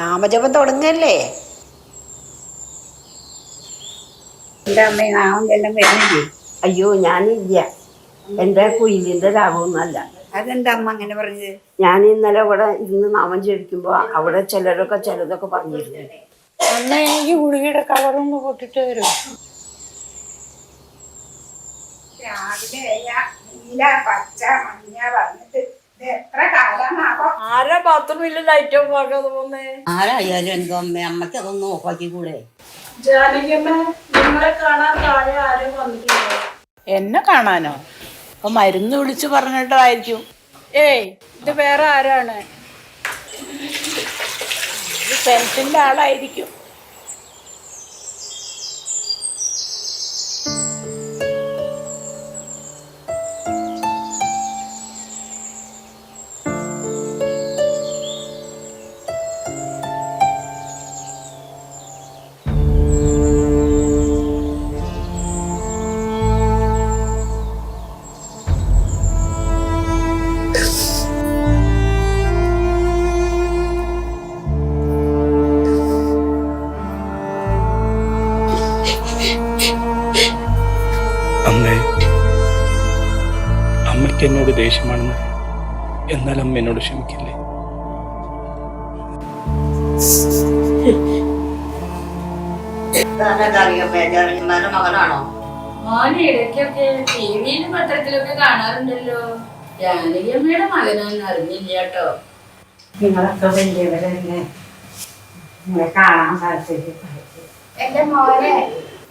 നാമജപം തുടങ്ങല്ലേ? എന്റെ അമ്മ നാമം എല്ലാം വരുന്നില്ലേ? അയ്യോ ഞാനില്ല. എന്റെ കുയിലിന്റെ രാഗമൊന്നുമല്ല അതെന്താ അമ്മ അങ്ങനെ പറഞ്ഞത്? ഞാൻ ഇന്നലെ ഇവിടെ ഇന്ന് നാമം ജപിക്കുമ്പോൾ അവിടെ ചിലരൊക്കെ ചിലതൊക്കെ പറഞ്ഞിരുന്നു. അമ്മ എനിക്ക് ഗുളികയുടെ കവറൊന്ന് പൊട്ടിട്ട് തരും. രാവിലെ നീല പച്ച മഞ്ഞ പറഞ്ഞിട്ട് ആരാ ബാത്റൂമിൽ ലൈറ്റ് ഓഫ് ആക്കാതെ പോന്നേ ആരായാലും എന്തോ അമ്മ അമ്മയ്ക്ക് അതൊന്നും ഓഫാക്കി കൂടെ. നിങ്ങളെ കാണാൻ താഴെ ആരും വന്നിട്ടില്ല. എന്നെ കാണാനോ? അപ്പൊ മരുന്ന് വിളിച്ചു പറഞ്ഞിട്ടായിരിക്കും. ഏയ് ഇത് വേറെ ആരാണ്? പെൻഷന്റെ ആളായിരിക്കും. എന്നാൽ അമ്മ എന്നോട് ക്ഷമിക്കില്ലേ? ഇടയ്ക്കൊക്കെ ടിവിയിലും പത്രത്തിലൊക്കെ കാണാറുണ്ടല്ലോ. ജാനകിയമ്മയുടെ മകനാണെന്ന് അറിഞ്ഞില്ല കേട്ടോ. നിങ്ങളൊക്കെ വലിയവരല്ലേ നിങ്ങളെ കാണാൻ താല്പര്യപ്പെട്ടു എന്റെ മോനെ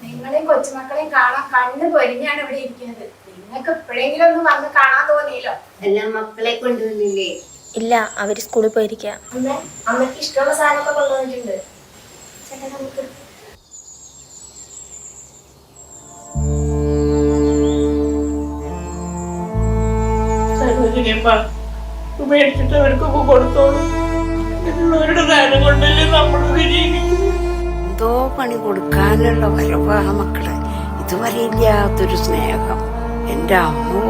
നിങ്ങളെയും കൊച്ചുമക്കളെയും കാണാൻ കണ്ണ് പൊരിഞ്ഞാണ് ഇവിടെ ഇരിക്കുന്നത്. നിങ്ങൾക്ക് എപ്പോഴെങ്കിലും ഒന്ന് വന്ന് കാണാൻ തോന്നിയല്ലോ? എല്ലാ മക്കളെ കൊണ്ടുവന്നില്ലേ? ഇല്ല അവർ സ്കൂളിൽ പോയിരിക്കുക അമ്മ അമ്മയ്ക്ക് ഇഷ്ടമുള്ള സാധനമൊക്കെ കൊണ്ടുവന്നിട്ടുണ്ട്. ചേട്ടാ നമുക്ക് മേടിച്ചിട്ട് അവർക്കൊക്കെ കൊടുത്തോളൂ. ഇതിലുള്ളവരുടെ നേരം കൊണ്ടല്ലേ നമ്മളൊക്കെ ജീവിക്കുന്നത് എന്തോ പണി കൊടുക്കാനുള്ള വരവാ മക്കളെ. ഇതുവരെ ഇല്ലാത്തൊരു സ്നേഹം. എന്റെ അമ്മോ.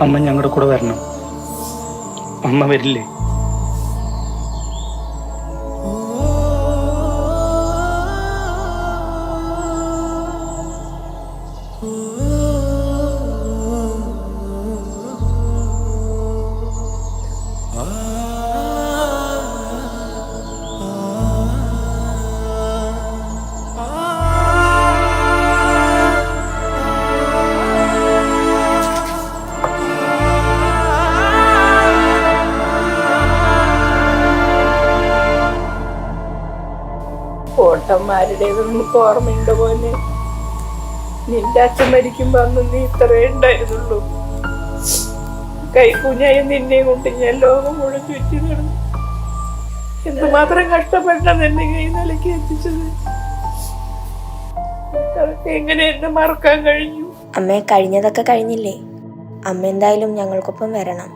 അമ്മ ഞങ്ങളുടെ കൂടെ വരണം. അമ്മ വരില്ലേ? ഓട്ടന്മാരുടേത് നമുക്ക് ഓർമ്മയുണ്ട് പോലെ നിന്റെ അച്ഛൻ മരിക്കുമ്പോ അന്ന് നീ ഇത്രേ ഉണ്ടായിരുന്നുള്ളൂ. കൈക്കുഞ്ഞായി നിന്നെ കൊണ്ട് ഞാൻ ലോകം മുഴുവൻ ചുറ്റി നടന്നു. എന്തുമാത്രം കഷ്ടപ്പെട്ടാണ് എന്നെ കൈ നിലയ്ക്ക് എത്തിച്ചത്? എങ്ങനെ എന്നെ മറക്കാൻ കഴിഞ്ഞു? അമ്മ കഴിഞ്ഞതൊക്കെ കഴിഞ്ഞില്ലേ? അമ്മ എന്തായാലും ഞങ്ങൾക്കൊപ്പം വരണം.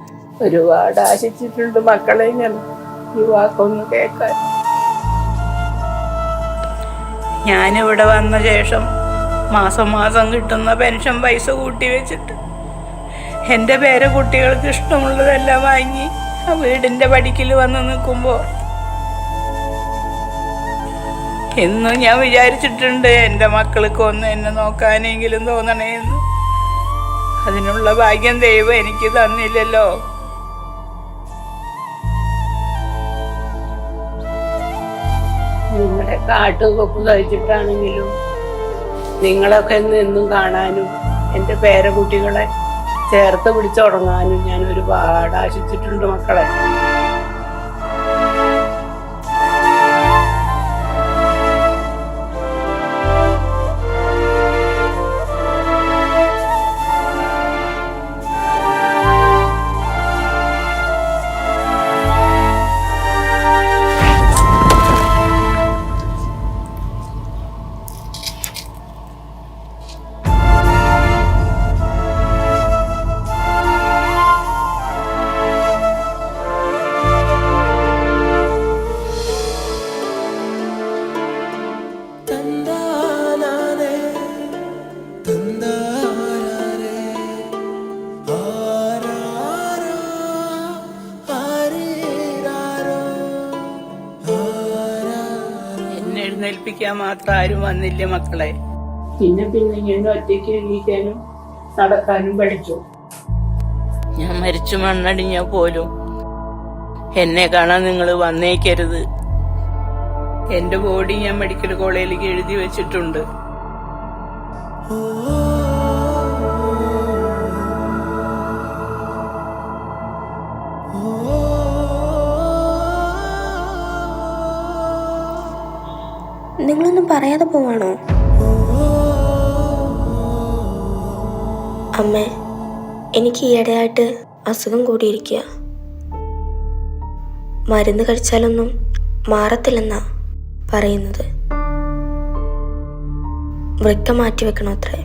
ഒരുപാട് ആശിച്ചിട്ടുണ്ട് മക്കളെ ഞാൻ. ഈ വാക്കൊന്ന് കേൾക്കാൻ. ഞാനിവിടെ വന്ന ശേഷം മാസം മാസം കിട്ടുന്ന പെൻഷൻ പൈസ കൂട്ടി വെച്ചിട്ട് എന്റെ പേരെ കുട്ടികൾക്ക് ഇഷ്ടമുള്ളതെല്ലാം വാങ്ങി ആ വീടിന്റെ പടിക്കൽ വന്ന് നിൽക്കുമ്പോൾ എന്നും ഞാൻ വിചാരിച്ചിട്ടുണ്ട് എന്റെ മക്കൾക്ക് ഒന്ന് എന്നെ നോക്കാനെങ്കിലും തോന്നണേന്ന്. അതിനുള്ള ഭാഗ്യം ദൈവം എനിക്ക് തന്നില്ലല്ലോ. കാട്ടുകൊപ്പ് തയ്ച്ചിട്ടാണെങ്കിലും നിങ്ങളൊക്കെ എന്നും കാണാനും എന്റെ പേരക്കുട്ടികളെ ചേർത്ത് പിടിച്ചുടങ്ങാനും ഞാൻ ഒരുപാട് ആശിച്ചിട്ടുണ്ട് മക്കളെ. ഏൽപ്പിക്കാൻ മാത്രം ആരും വന്നില്ല മക്കളെ. പിന്നെ പിന്നെ ഞാൻ ഒറ്റയ്ക്ക് എണീക്കാനും നടക്കാനും പഠിച്ചു. ഞാൻ മരിച്ചു മണ്ണടിഞ്ഞ പോലും എന്നെ കാണാൻ നിങ്ങൾ വന്നേക്കരുത്. എന്റെ ബോഡി ഞാൻ മെഡിക്കൽ കോളേജിലേക്ക് എഴുതി വെച്ചിട്ടുണ്ട്. പറയാതെ പോവാണോ? അമ്മ എനിക്ക് ഈയിടെയായിട്ട് അസുഖം കൂടിയിരിക്കുക മരുന്ന് കഴിച്ചാലൊന്നും മാറത്തില്ലെന്നാ പറയുന്നത്. വൃക്ക മാറ്റി വെക്കണോ അത്രേ?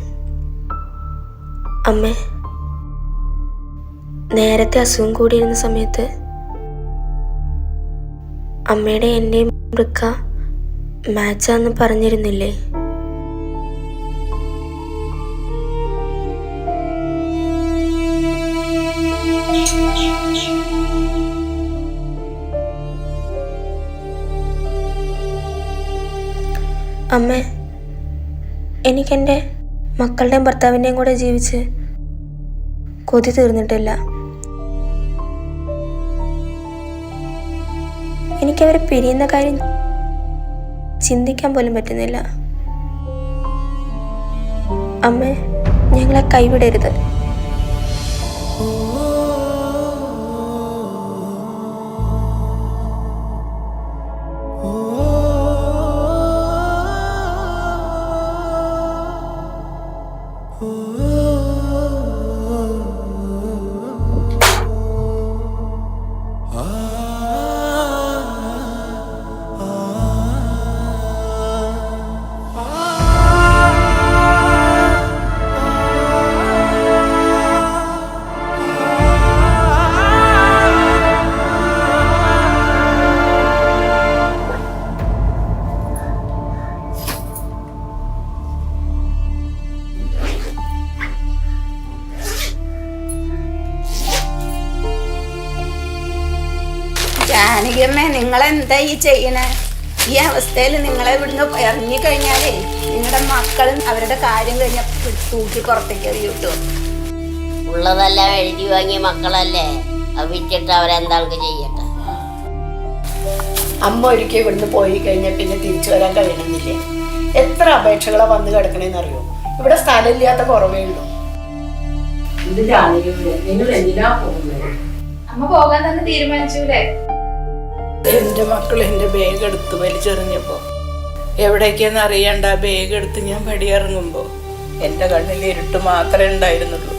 അമ്മേ നേരത്തെ അസുഖം കൂടിയിരുന്ന സമയത്ത് അമ്മയുടെ എന്റെയും വൃക്ക മാച്ചാന്ന് പറഞ്ഞിരുന്നില്ലേ? അമ്മ എനിക്കെന്റെ മക്കളുടെയും ഭർത്താവിന്റെയും കൂടെ ജീവിച്ച് കൊതി തീർന്നിട്ടില്ല. എനിക്കവരെ പിരിയുന്ന കാര്യം ചിന്തിക്കാൻ പോലും പറ്റുന്നില്ല. അമ്മ ഞങ്ങളെ കൈവിടരുത്. ചെയ്യണേ? ഈ അവസ്ഥയിൽ നിങ്ങളെ ഇവിടുന്ന് ഇറങ്ങി കഴിഞ്ഞാലേ നിങ്ങളുടെ മക്കളും അവരുടെ കാര്യം കഴിഞ്ഞ തൂക്കി പുറത്തേക്ക് എറിയിട്ടു ഉള്ളതെല്ലാം എഴുതി വാങ്ങിയ മക്കളല്ലേ? അത് വിറ്റിട്ട് അവരെന്താൾക്ക് ചെയ്യട്ടെ? അമ്മ ഒരിക്കൽ ഇവിടുന്ന് പോയി കഴിഞ്ഞാൽ പിന്നെ തിരിച്ചു വരാൻ കഴിയണമെന്നില്ലേ? എത്ര അപേക്ഷകളാ വന്ന് കിടക്കണേന്ന് അറിയോ ഇവിടെ സ്ഥലമില്ലാത്ത കുറവേ ഉള്ളൂ. ഇത് ജാനകിയമ്മേ നിങ്ങൾ എന്തിനാ പോകുന്നത്? അമ്മ പോകാൻ തന്നെ തീരുമാനിച്ചൂലേ എന്റെ മക്കൾ എന്റെ ബാഗ് എടുത്ത് വലിച്ചെറിഞ്ഞപ്പോൾ എവിടേക്കെന്ന് അറിയണ്ട ബാഗ് എടുത്ത് ഞാൻ പടിയിറങ്ങുമ്പോൾ എന്റെ കണ്ണിൽ ഇരുട്ട് മാത്രമേ ഉണ്ടായിരുന്നുള്ളൂ.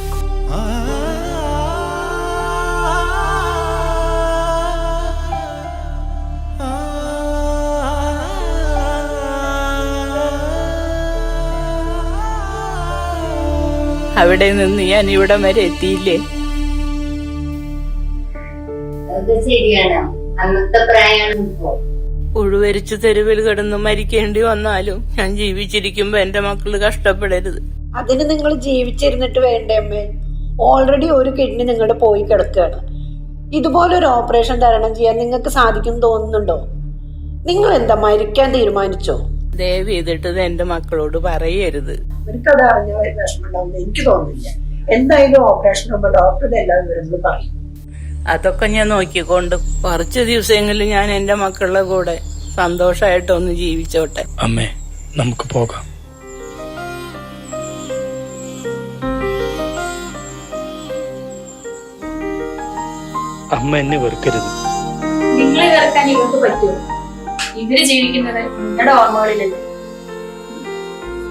അവിടെ നിന്ന് ഞാൻ ഇവിടം വരെ എത്തിയില്ലേ? ശരിയാണ്. അന്നത്തെ പ്രായമാണ് ഇപ്പോ. ഉഴുവരിച്ച് തെരുവിൽ കിടന്ന് മരിക്കേണ്ടി വന്നാലും ഞാൻ ജീവിച്ചിരിക്കുമ്പോ എന്റെ മക്കൾ കഷ്ടപ്പെടരുത്. അതിന് നിങ്ങൾ ജീവിച്ചിരുന്നിട്ട് വേണ്ടേ അമ്മേ? ഓൾറെഡി ഒരു കിഡ്നി നിങ്ങളുടെ പോയി കിടക്കുകയാണ്. ഇതുപോലൊരു ഓപ്പറേഷൻ തരണം ചെയ്യാൻ നിങ്ങൾക്ക് സാധിക്കും തോന്നുന്നുണ്ടോ? നിങ്ങൾ എന്താ മരിക്കാൻ തീരുമാനിച്ചോ? ദയവ് ചെയ്തിട്ട് എന്റെ മക്കളോട് പറയരുത്. അവർക്കത് അറിഞ്ഞ വിഷമം ഉണ്ടാവുന്നു എനിക്ക് തോന്നുന്നില്ല. എന്തായാലും ഓപ്പറേഷൻ ഡോക്ടർ എല്ലാ വിവരങ്ങളും പറയും. അതൊക്കെ ഞാൻ നോക്കിക്കൊണ്ട് കുറച്ച് ദിവസങ്ങളിൽ ഞാൻ എന്റെ മക്കളുടെ കൂടെ സന്തോഷമായിട്ടൊന്ന് ജീവിച്ചോട്ടെ. അമ്മേ നമുക്ക് പോകാം. അമ്മ എന്നെ വെറുക്കരുത്. നിങ്ങളെ വെറുക്കാൻ ഇവർക്ക് പറ്റുമോ? ഇവർ ജീവിക്കുന്നത് നിങ്ങളുടെ ഓർമ്മകളിലല്ലേ?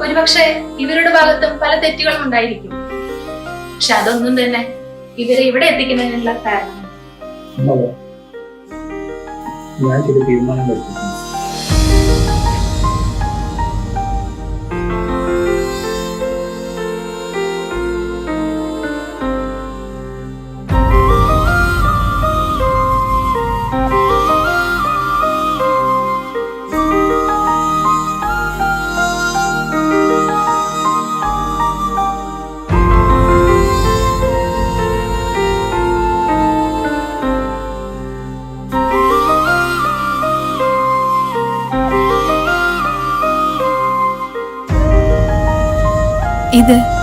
ഒരുപക്ഷെ ഇവരുടെ ഭാഗത്തും പല തെറ്റുകളും ഉണ്ടായിരിക്കും. പക്ഷെ അതൊന്നും തന്നെ ഇവരെ ഇവിടെ എത്തിക്കുന്നതിനുള്ള കാരണം ഞാൻ ചില തീരുമാനം എടുത്തിട്ടുണ്ട്